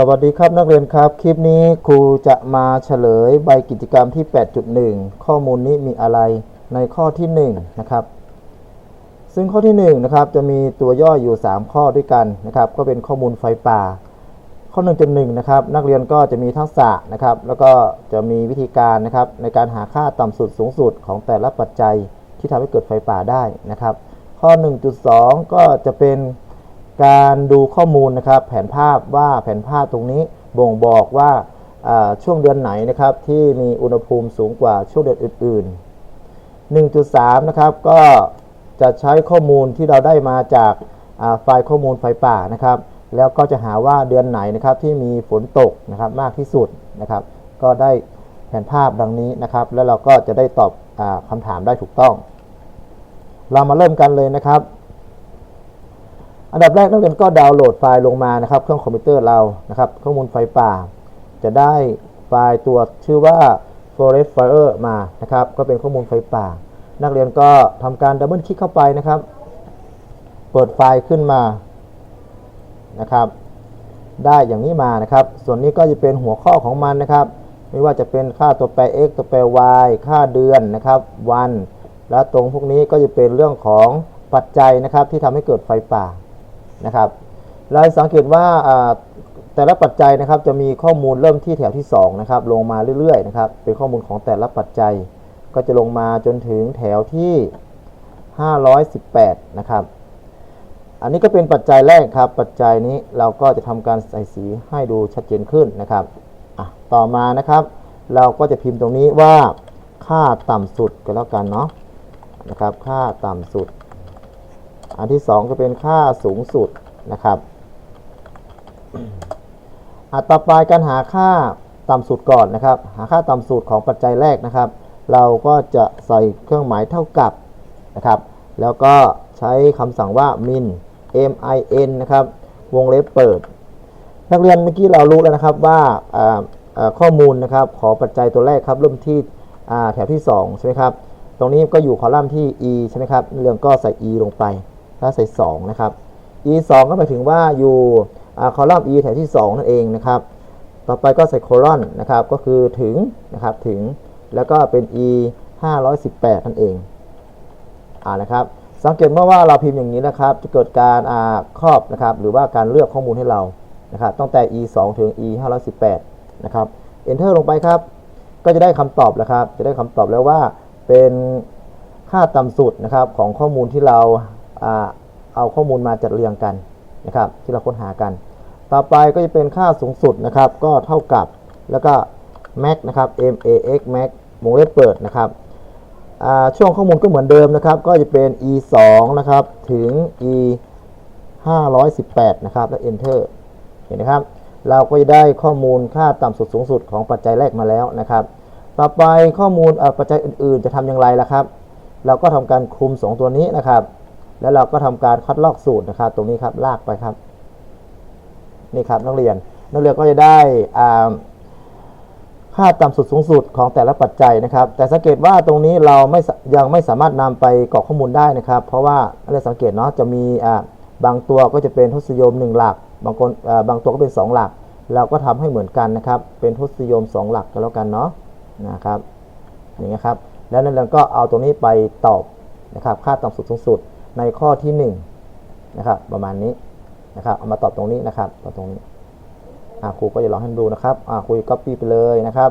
สวัสดีครับนักเรียนครับ คลิปนี้ครูจะมาเฉลยใบกิจกรรมที่ 8.1 ข้อมูลนี้มีอะไรในข้อที่ 1 นะครับ ซึ่งข้อที่1นะครับจะมีตัวย่ออยู่ 3 ข้อด้วยกันนะครับ ก็เป็นข้อมูลไฟป่า ข้อ 1.1 นะครับ นักเรียนก็จะมีทักษะนะครับ แล้วก็จะมีวิธีการนะครับในการหาค่าต่ำสุดสูงสุดของแต่ละปัจจัยที่ทำให้เกิดไฟป่าได้นะครับ ข้อ 1.2 ก็จะเป็น การดูข้อมูลนะครับแผนภาพว่าแผนภาพตรงนี้บ่งบอกว่าช่วงเดือนไหนนะครับที่มีอุณหภูมิสูงกว่าช่วงเดือนอื่น ๆ 1.3 นะครับก็จะใช้ข้อมูลที่เราได้มาจากไฟล์ข้อมูลไฟป่านะครับ แล้วก็จะหาว่าเดือนไหนนะครับที่มีฝนตกนะครับมากที่สุดนะครับ ก็ได้แผนภาพดังนี้นะครับ แล้วเราก็จะได้ตอบอคำถามได้ถูกต้อง เรามาเริ่มกันเลยนะครับ อันดับแรกนักเรียนก็ดาวน์โหลดไฟล์ลงมานะครับ เครื่องคอมพิวเตอร์เรานะครับ ข้อมูลไฟป่า จะได้ไฟล์ตัวชื่อว่า forest fire มานะครับ ก็เป็นข้อมูลไฟป่า นักเรียนก็ทำการดับเบิลคลิกเข้าไปนะครับ เปิดไฟล์ขึ้นมานะครับ ได้อย่างนี้มานะครับ ส่วนนี้ก็จะเป็นหัวข้อของมันนะครับ ไม่ว่าจะเป็นค่าตัวแปร x ตัวแปร y ค่าเดือนนะครับ วัน และตรงพวกนี้ก็จะเป็นเรื่องของปัจจัยนะครับที่ทำให้เกิดไฟป่า นะครับเราสังเกตว่าแต่ละปัจจัยนะครับจะมีข้อมูลเริ่มที่แถวที่2นะครับลงมาเรื่อยๆนะครับเป็นข้อมูลของแต่ละปัจจัย ก็จะลงมาจนถึงแถวที่ 518 นะครับ อันนี้ก็เป็นปัจจัยแรกครับ ปัจจัยนี้เราก็จะทำการใส่สีให้ดูชัดเจนขึ้นนะครับต่อมานะครับ เราก็จะพิมพ์ตรงนี้ว่าค่าต่ำสุดก็แล้วกันเนาะนะครับ ค่าต่ำสุด อันที่สองก็เป็นค่าสูงสุดนะครับอัต่อไปการหาค่าต่ำสุดก่อนนะครับ หาค่าต่ำสุดของปัจจัยแรกนะครับ เราก็จะใส่เครื่องหมายเท่ากับนะครับ แล้วก็ใช้คำสั่งว่า min m i n นะครับ วงเล็บเปิด นักเรียนเมื่อกี้เรารู้แล้วนะครับว่าข้อมูลนะครับของปัจจัยตัวแรกครับเริ่มที่แถวที่2ใช่ไหมครับ ตรงนี้ก็อยู่คอลัมน์ที่ e ใช่ไหมครับ เรื่องก็ใส่ e ลงไป แล้วใส่ 2 นะครับ e 2ก็หมายถึงว่าอยู่คอลัมน์ e แถวที่ 2 นั่นเองนะครับ ต่อไปก็ใส่โคลอนนะครับ ก็คือถึงนะครับ ถึง แล้วก็เป็น e 518 นั่นเองอ่านะครับ สังเกตเมื่อว่าเราพิมพ์อย่างนี้นะครับ จะเกิดการอ่าครอบนะครับ หรือว่าการเลือกข้อมูลให้เรา นะครับ ตั้งแต่ e 2ถึง e 518 นะครับ enter ลงไปครับ ก็จะได้คำตอบแล้วครับ จะได้คำตอบแล้วว่าเป็นค่าต่ำสุดนะครับของข้อมูลที่เรา เอาข้อมูลมาจัดเรียงกันนะครับที่เราค้นหากัน ต่อไปก็จะเป็นค่าสูงสุดนะครับก็เท่ากับแล้วก็ max นะครับ max max วงเล็บเปิดนะครับช่วงข้อมูลก็เหมือนเดิมนะครับ ก็จะเป็น e 2นะครับถึง e 518นะครับ แล้ว enter เห็นไหมครับ เราก็จะได้ข้อมูลค่าต่ำสุดสูงสุดของปัจจัยแรกมาแล้วนะครับ ต่อไปข้อมูลอ่อปัจจัยอื่นๆ จะทำอย่างไรล่ะครับ เราก็ทำการคลุม 2 ตัวนี้นะครับ แล้วเราก็ทำการคัดลอกสูตรนะครับ ตรงนี้ครับลากไปครับ นี่ครับนักเรียน นักเรียนก็จะได้อ่าค่าต่ำสุดสูงสุดของแต่ละปัจจัยนะครับ แต่สังเกตว่าตรงนี้เราไม่ยังไม่สามารถนำไปกรอกข้อมูลได้นะครับ เพราะว่าเราสังเกตเนาะจะมีอ่าบางตัวก็จะเป็นทศนิยม 1 หลัก บางคนอ่าบางตัวก็เป็น 2 หลัก เราก็ทำให้เหมือนกันนะครับ เป็นทศนิยม 2 หลักกันแล้วกันเนาะนะครับอย่างเงี้ครับแล้วนั่นเราก็เอาตรงนี้ไปตอบนะครับ ค่าต่ำสุดสูงสุด ในข้อที่1นะครับประมาณนี้นะครับเอามาตอบตรงนี้นะครับตอบตรงนี้ครูก็จะลองให้ดูนะครับครูก็ปี้ไปเลยนะครับ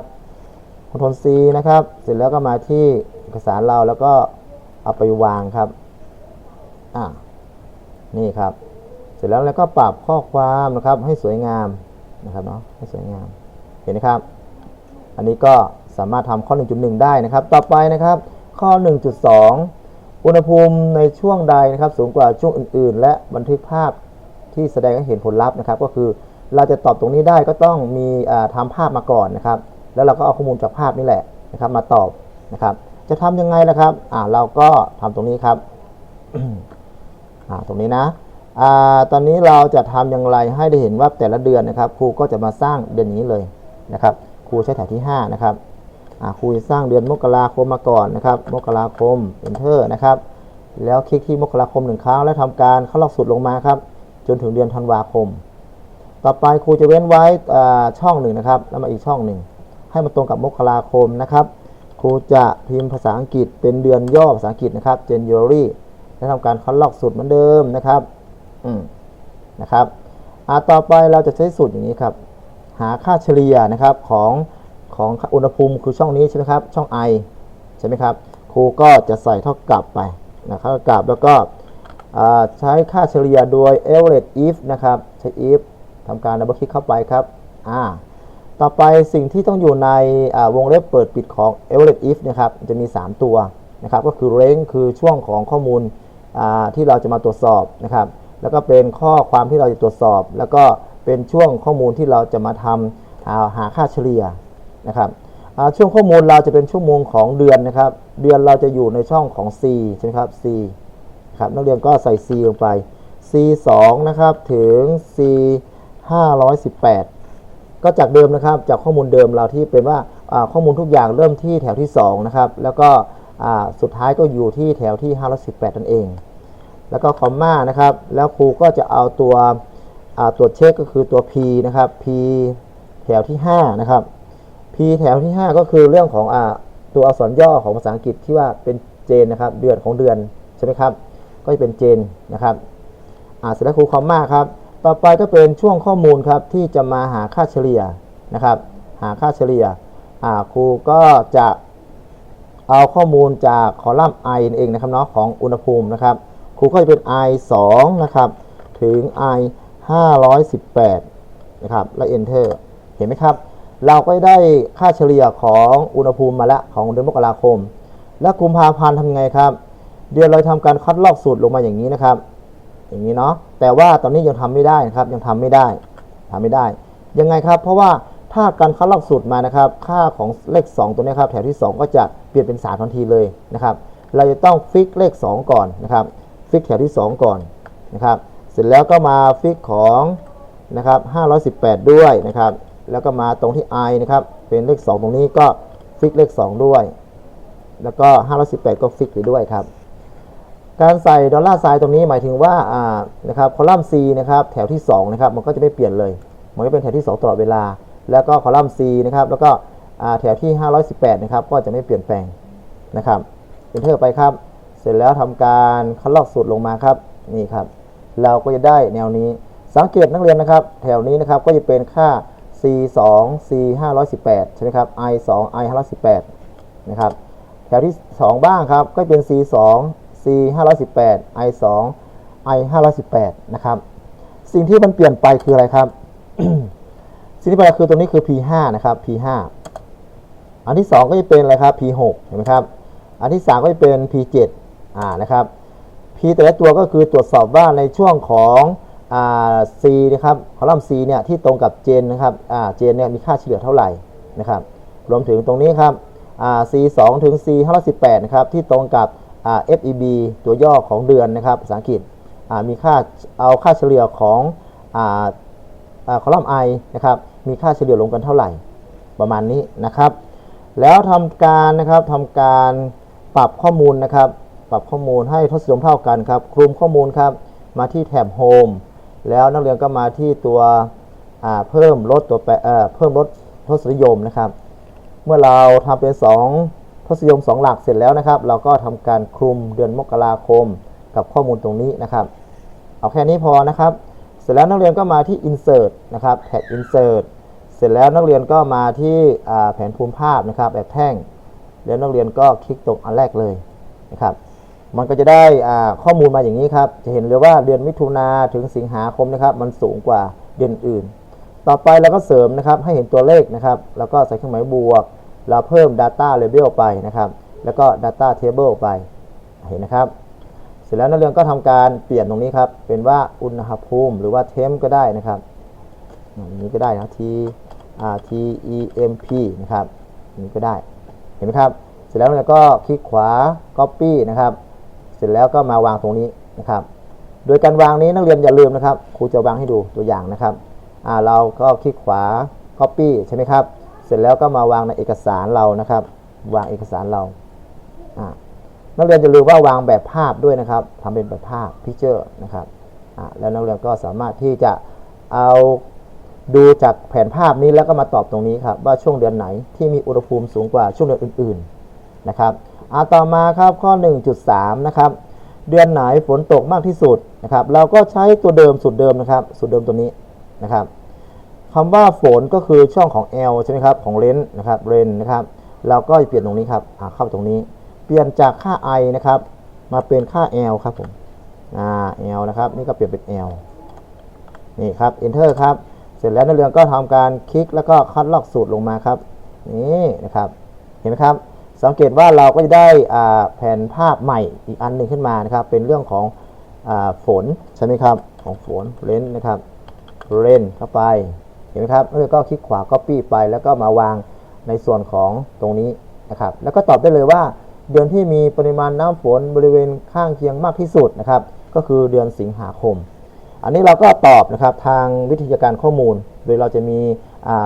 คอนโทรล C นะครับ เสร็จแล้วก็มาที่เอกสารเราแล้วก็เอาไปวางครับอ่านี่ครับ เสร็จแล้วแล้วก็ปรับข้อความนะครับให้สวยงามนะครับเนาะให้สวยงาม เห็นไหมครับ อันนี้ก็สามารถทำข้อ 1.1 ได้นะครับ ต่อไปนะครับ ข้อ 1.2 อุณหภูมิในช่วงใดนะครับสูงกว่าช่วงอื่น ๆ และบันทึกภาพที่แสดงให้เห็นผลลัพธ์นะครับ ก็คือเราจะตอบตรงนี้ได้ก็ต้องมีอ่าทำภาพมาก่อนนะครับ แล้วเราก็เอาข้อมูลจากภาพนี่แหละนะครับ มาตอบนะครับ จะทำยังไงล่ะครับอ่าเราก็ทำตรงนี้ครับอ่าตรงนี้นะอ่าตอนนี้เราจะทำอย่างไรให้ได้เห็นว่าแต่ละเดือนนะครับ ครูก็จะมาสร้างเดือนนี้เลยนะครับ ครูใช้แถวที่5นะครับ ครูจะสร้างเดือนมกราคมมาก่อนนะครับ มกราคม enter นะครับ แล้วคลิกที่มกราคมหนึ่งครั้ง แล้วทำการเข้าลอกสูตรลงมาครับ จนถึงเดือนธันวาคม ต่อไปครูจะเว้นไว้ช่องหนึ่งนะครับ แล้วมาอีกช่องหนึ่ง ให้มันตรงกับมกราคมนะครับ ครูจะพิมพ์ภาษาอังกฤษเป็นเดือนย่อภาษาอังกฤษนะครับ January และทำการคัดลอกสูตรเหมือนเดิมนะครับ อืมนะครับอ่าต่อไปเราจะใช้สูตรอย่างนี้ครับ หาค่าเฉลี่ยนะครับของ ของอุณหภูมิคือช่องนี้ใช่ไหมครับ ช่อง I ใช่ไหมครับ ครูก็จะใส่เท่ากับไปนะครับเท่ากับแล้วก็ใช้ค่าเฉลี่ยโดย average if นะครับ ใช้ if ทำการดับเบิลคลิกเข้าไปครับอ่าต่อไปสิ่งที่ต้องอยู่ในวงเล็บเปิดปิดของ average if นะครับ จะมี 3 ตัวนะครับ ก็คือ range คือช่วงของข้อมูลที่เราจะมาตรวจสอบนะครับ แล้วก็เป็นข้อความที่เราจะตรวจสอบ แล้วก็เป็นช่วงข้อมูลที่เราจะมาทำหาค่าเฉลี่ย นะครับช่วงข้อมูลเราจะเป็นชั่วโมงของเดือนนะครับ เดือนเราจะอยู่ในช่องของ C ใช่ไหมครับ C ครับนักเรียนก็ใส่ C ลงไป C 2นะครับถึง C 518 ก็จากเดิมนะครับจากข้อมูลเดิมเราที่เป็นว่าข้อมูลทุกอย่างเริ่มที่แถวที่2นะครับแล้วก็สุดท้ายก็อยู่ที่แถวที่ 518 นั่นเอง แล้วก็คอมมานะครับ แล้วครูก็จะเอาตัวตรวจเช็คก็คือตัว P นะครับ P แถวที่ 5 นะครับ P แถวที่ 5 ก็คือเรื่องของอตัวอักษรย่อของภาษาอังกฤษที่ว่าเป็นเจนนะครับ เดือนของเดือนใช่ไหมครับ ก็จะเป็นเจนนะครับอ่าเสร็จแล้วครูคอมมาครับ ต่อไปก็เป็นช่วงข้อมูลครับที่จะมาหาค่าเฉลี่ยนะครับ หาค่าเฉลี่ยอ่าครูก็จะเอาข้อมูลจากคอลัมน์ i เองนะครับเนาะของอุณหภูมินะครับ ครูก็จะเป็น i 2นะครับถึง i 518นะครับ แล้ว enter เห็นไหมครับ เราก็ได้ค่าเฉลี่ยของอุณหภูมิมาแล้วของเดือนมกราคม แล้วกุมภาพันธ์ทำไงครับ เดือนเราทำการคัดลอกสูตรลงมาอย่างนี้นะครับ อย่างนี้เนาะแต่ว่าตอนนี้ยังทำไม่ได้นะครับ ยังทำไม่ได้ทำไม่ได้ ยังไงครับ เพราะว่าถ้าการคัดลอกสูตรมานะครับ ค่าของเลข 2 ตัวนี้ครับ แถวที่ 2 ก็จะเปลี่ยนเป็น3ทันทีเลยนะครับ เราจะต้องฟิกเลข 2 ก่อนนะครับ ฟิกแถวที่ 2 ก่อนนะครับ เสร็จแล้วก็มาฟิกของนะครับ518 ด้วยนะครับ แล้วก็มาตรงที่ i นะครับ เป็นเลข 2 ตรงนี้ก็ฟิกเลข 2 ด้วย แล้วก็ 518 ก็ฟิกไปด้วยครับ การใส่ดอลลาร์ไซน์ตรงนี้หมายถึงว่าอ่านะครับคอลัมน์ C นะครับแถวที่2นะครับมันก็จะไม่เปลี่ยนเลย มันก็เป็นแถวที่ 2 ตลอดเวลา แล้วก็คอลัมน์ C นะครับแล้วก็แถวที่ 518 นะครับก็จะไม่เปลี่ยนแปลงนะครับเอนเทอร์ไปครับ เสร็จแล้วทำการคัดลอกสูตรลงมาครับนี่ครับ เราก็จะได้แนวนี้สังเกตนักเรียนนะครับ แถวนี้นะครับก็จะเป็นค่า C 2 C 518ใช่ไหมครับ I 2 I 518นะครับแถวที่ 2 บ้างครับก็เป็น C 2 C 518 I 2 I 518นะครับสิ่งที่มันเปลี่ยนไปคืออะไรครับสิ่งที่เปลี่ยนไปคือตัวนี้คือ P 5นะครับ P 5อันที่ 2 ก็จะเป็นอะไรครับ P 6เห็นไหมครับอันที่ 3 ก็จะเป็น P 7อ่านะครับ P แต่ละตัวก็คือตรวจสอบว่าในช่วงของ C นะครับคอลัมน์ C เนี่ยที่ตรงกับเจนนะครับอ่าเจนเนี่ยมีค่าเฉลี่ยเท่าไหร่นะครับรวมถึงตรงนี้ครับอ่า C 2ถึง C 518นะครับที่ตรงกับอ่า FEB ตัวย่อของเดือนนะครับภาษาอังกฤษอ่ามีค่าเอาค่าเฉลี่ยของอ่าอ่าคอลัมน์ I นะครับมีค่าเฉลี่ยรวมกันเท่าไหร่ประมาณนี้นะครับ แล้วทำการนะครับทำการปรับข้อมูลนะครับ ปรับข้อมูลให้ทศนิยมเท่ากันครับคลุมข้อมูลครับมาที่แถบ Home แล้วนักเรียนก็มาที่ตัวเพิ่มลดตัวแปรเพิ่มลดทศนิยมนะครับ เมื่อเราทำเป็น 2 ทศนิยม 2 หลักเสร็จแล้วนะครับ เราก็ทำการคลุมเดือนมกราคมกับข้อมูลตรงนี้นะครับ เอาแค่นี้พอนะครับ เสร็จแล้วนักเรียนก็มาที่ insert นะครับแท็บ insert เสร็จแล้วนักเรียนก็มาที่แผนภูมิภาพนะครับแบบแท่ง แล้วนักเรียนก็คลิกตรงอันแรกเลยนะครับ มันก็จะได้ข้อมูลมาอย่างนี้ครับ จะเห็นเลยว่าเดือนมิถุนาถึงสิงหาคมนะครับ มันสูงกว่าเดือนอื่น ต่อไปเราก็เสริมนะครับให้เห็นตัวเลขนะครับ แล้วก็ใส่เครื่องหมายบวก เราเพิ่ม Data Label ไปนะครับ แล้วก็ Data Table ไป เห็นนะครับ เสร็จแล้วนักเรียนก็ทำการเปลี่ยนตรงนี้ครับ เป็นว่าอุณหภูมิหรือว่าเทมก็ได้นะครับอันนี้ก็ได้นะ T R T E M P นะครับอันนี้ก็ได้ เห็นไหมครับ เสร็จแล้วเราก็คลิกขวา Copy นะครับ เสร็จแล้วก็มาวางตรงนี้นะครับ โดยการวางนี้นักเรียนอย่าลืมนะครับครูจะวางให้ดูตัวอย่างนะครับอ่าเราก็คลิกขวา Copy ใช่ไหมครับ เสร็จแล้วก็มาวางในเอกสารเรานะครับ วางเอกสารเราอ่านักเรียนจะลืมว่าวางแบบภาพด้วยนะครับทำเป็นแบบภาพ Picture นะครับอ่าแล้วนักเรียนก็สามารถที่จะเอาดูจากแผนภาพนี้แล้วก็มาตอบตรงนี้ครับว่าช่วงเดือนไหนที่มีอุณหภูมิสูงกว่าช่วงเดือนอื่น ๆนะครับ อาต่อมาครับข้อ 1.3 นะครับ เดือนไหนฝนตกมากที่สุดนะครับ เราก็ใช้ตัวเดิมสูตรเดิมนะครับ สูตรเดิมตัวนี้นะครับคำว่าฝนก็คือช่องของ L ใช่ไหมครับ ของเลนนะครับเลนนะครับ เราก็เปลี่ยนตรงนี้ครับอ่าเข้าตรงนี้ เปลี่ยนจากค่า i นะครับ มาเป็นค่า l ครับผมอ่า l นะครับ นี่ก็เปลี่ยนเป็น l นี่ครับ enter ครับ เสร็จแล้วนักเรียนก็ทำการคลิกแล้วก็คัดลอกสูตรลงมาครับ นี่นะครับ เห็นไหมครับ สังเกตว่าเราก็จะได้แผนภาพใหม่อีกอันหนึ่งขึ้นมานะครับ เป็นเรื่องของอฝนใช่ไหมครับ ของฝนเลนนะครับเลนเข้าไป เห็นไหมครับแล้วก็คลิกขวา copy ไป แล้วก็มาวางในส่วนของตรงนี้นะครับ แล้วก็ตอบได้เลยว่า เดือนที่มีปริมาณน้ำฝนบริเวณข้างเคียงมากที่สุดนะครับ ก็คือเดือนสิงหาคม อันนี้เราก็ตอบนะครับทางวิทยาการข้อมูล โดยเราจะมี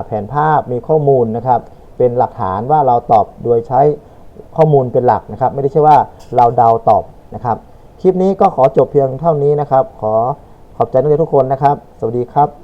แผนภาพมีข้อมูลนะครับ เป็นหลักฐานว่าเราตอบโดยใช้ข้อมูลเป็นหลักนะครับ ไม่ได้ใช่ว่าเราเดาตอบนะครับ คลิปนี้ก็ขอจบเพียงเท่านี้นะครับ ขอขอบใจนักเรียนทุกคนนะครับ สวัสดีครับ